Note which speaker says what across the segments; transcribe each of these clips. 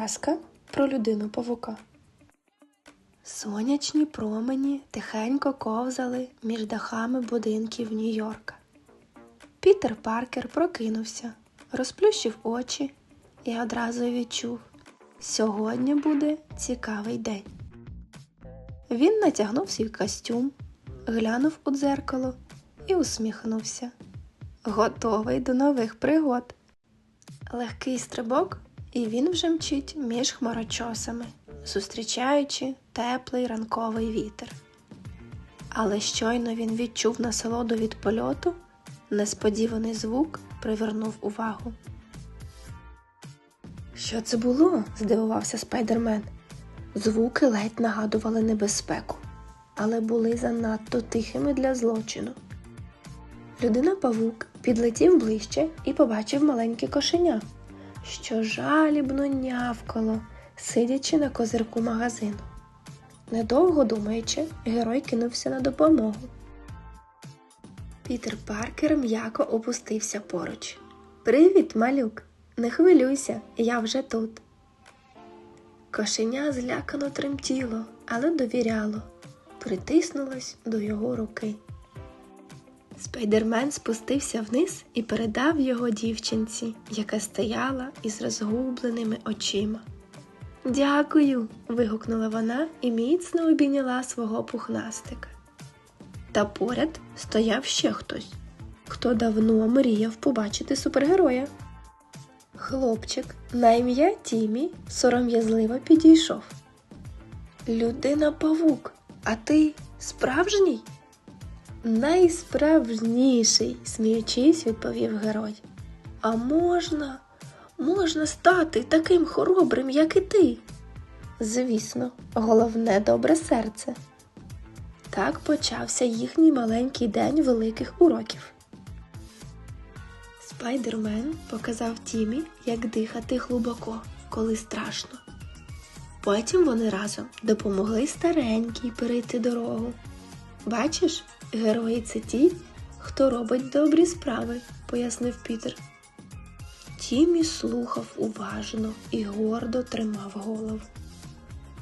Speaker 1: Казка про людину павука. Сонячні промені тихенько ковзали між дахами будинків Нью-Йорка. Пітер Паркер прокинувся, розплющив очі і одразу відчув сьогодні буде цікавий день. Він натягнув свій костюм, глянув у дзеркало і усміхнувся. Готовий до нових пригод. Легкий стрибок, і він вже мчить між хмарочосами, зустрічаючи теплий ранковий вітер. Але щойно він відчув насолоду від польоту, несподіваний звук привернув увагу. Що це було? здивувався спайдермен. Звуки ледь нагадували небезпеку, але були занадто тихими для злочину. Людина павук підлетів ближче і побачив маленьке кошеня, що жалібно нявкало, сидячи на козирку магазину. Недовго думаючи, герой кинувся на допомогу. Пітер Паркер м'яко опустився поруч. Привіт, малюк! Не хвилюйся, я вже тут. Кошеня злякано тремтіло, але довіряло, притиснулось до його руки. Спайдермен спустився вниз і передав його дівчинці, яка стояла із розгубленими очима. Дякую. вигукнула вона і міцно обійняла свого пухнастика. Та поряд стояв ще хтось, хто давно мріяв побачити супергероя. Хлопчик на ім'я Тімі сором'язливо підійшов. Людина павук, а ти справжній? Найсправжніший, сміючись, відповів герой. А можна, можна стати таким хоробрим, як і ти. Звісно, головне добре серце. Так почався їхній маленький день великих уроків. Спайдермен показав Тімі, як дихати глибоко, коли страшно. Потім вони разом допомогли старенькій перейти дорогу. Бачиш, герої це ті, хто робить добрі справи, пояснив Пітер. Тімі слухав уважно і гордо тримав голову.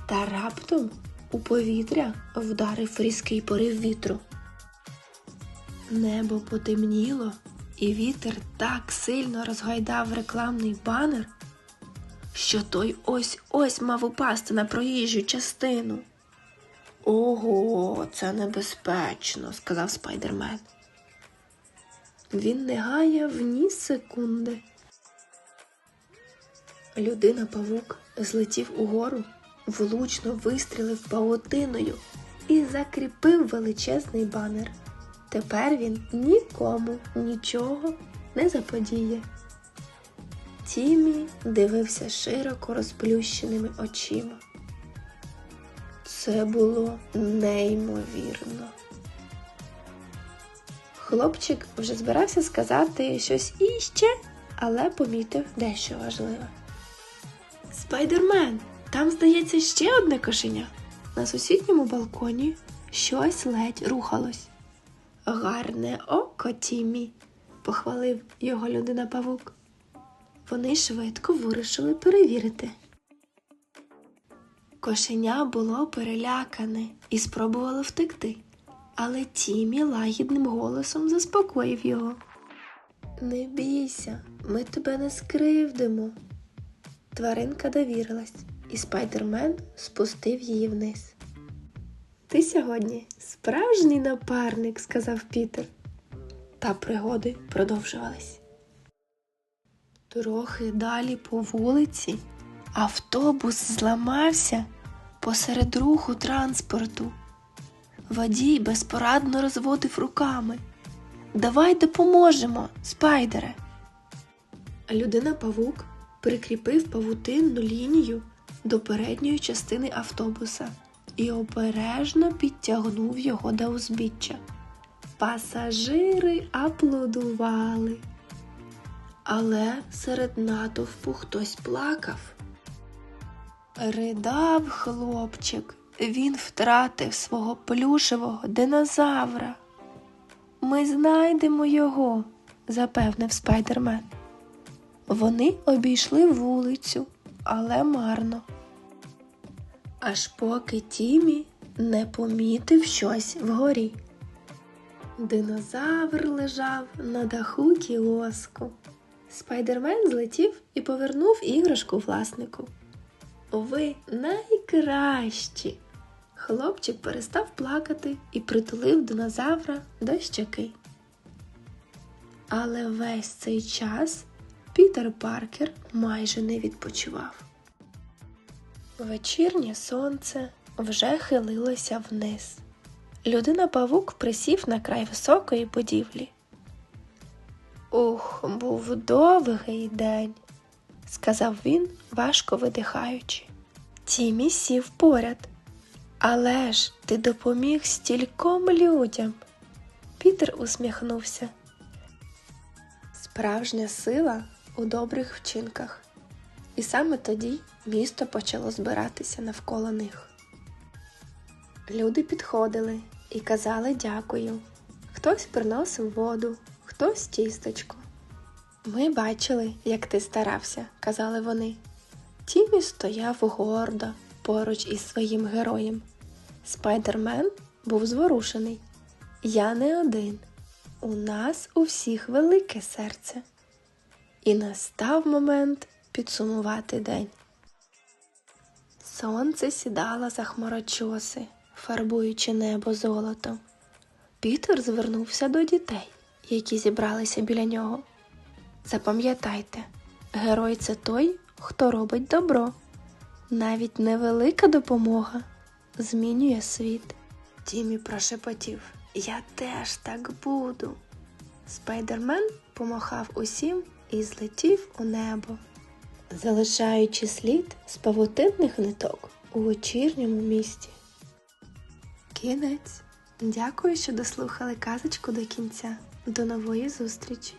Speaker 1: Та раптом у повітря вдарив різкий порив вітру. Небо потемніло, і вітер так сильно розгайдав рекламний банер, що той ось ось мав упасти на проїжджу частину. Ого, це небезпечно, сказав спайдермен. Він не гаяв ні секунди. Людина павук злетів угору, влучно вистрілив павутиною і закріпив величезний банер. Тепер він нікому нічого не заподіє. Тімі дивився широко розплющеними очима. Це було неймовірно. Хлопчик вже збирався сказати щось іще, але помітив дещо важливе. Спайдермен, там, здається, ще одне кошеня. На сусідньому балконі щось ледь рухалось. Гарне око, Тімі, похвалив його людина павук. Вони швидко вирішили перевірити. Кошеня було перелякане і спробувало втекти, але Тімі лагідним голосом заспокоїв його. Не бійся, ми тебе не скривдимо. Тваринка довірилась, і спайдермен спустив її вниз. Ти сьогодні справжній напарник, сказав Пітер. Та пригоди продовжувались. Трохи далі по вулиці автобус зламався посеред руху транспорту. Водій безпорадно розводив руками. Давай допоможемо, спайдере. Людина павук прикріпив павутинну лінію до передньої частини автобуса і обережно підтягнув його до узбіччя. Пасажири аплодували. Але серед натовпу хтось плакав. Ридав хлопчик, він втратив свого плюшевого динозавра. Ми знайдемо його, запевнив спайдермен. Вони обійшли вулицю, але марно. Аж поки Тімі не помітив щось вгорі. Динозавр лежав на даху кіоску. Спайдермен злетів і повернув іграшку власнику. Ви найкращі. Хлопчик перестав плакати і притулив динозавра до щоки. Але весь цей час Пітер Паркер майже не відпочивав. Вечірнє сонце вже хилилося вниз. Людина павук присів на край високої будівлі. Ух, був довгий день, сказав він, важко видихаючи. Тімі сів поряд. Але ж ти допоміг стільком людям. Пітер усміхнувся. Справжня сила у добрих вчинках. І саме тоді місто почало збиратися навколо них. Люди підходили і казали дякую. Хтось приносив воду, хтось тістечко. Ми бачили, як ти старався, казали вони. Тімі стояв гордо поруч із своїм героєм. Спайдермен був зворушений. Я не один. У нас у всіх велике серце. І настав момент підсумувати день. Сонце сідало за хмарочоси, фарбуючи небо золотом. Пітер звернувся до дітей, які зібралися біля нього. Запам'ятайте, герой це той, хто робить добро. Навіть невелика допомога змінює світ. Тімі прошепотів Я теж так буду. Спайдермен помахав усім і злетів у небо, залишаючи слід з павутинних ниток у вечірньому місті. Кінець. Дякую, що дослухали казочку до кінця. До нової зустрічі!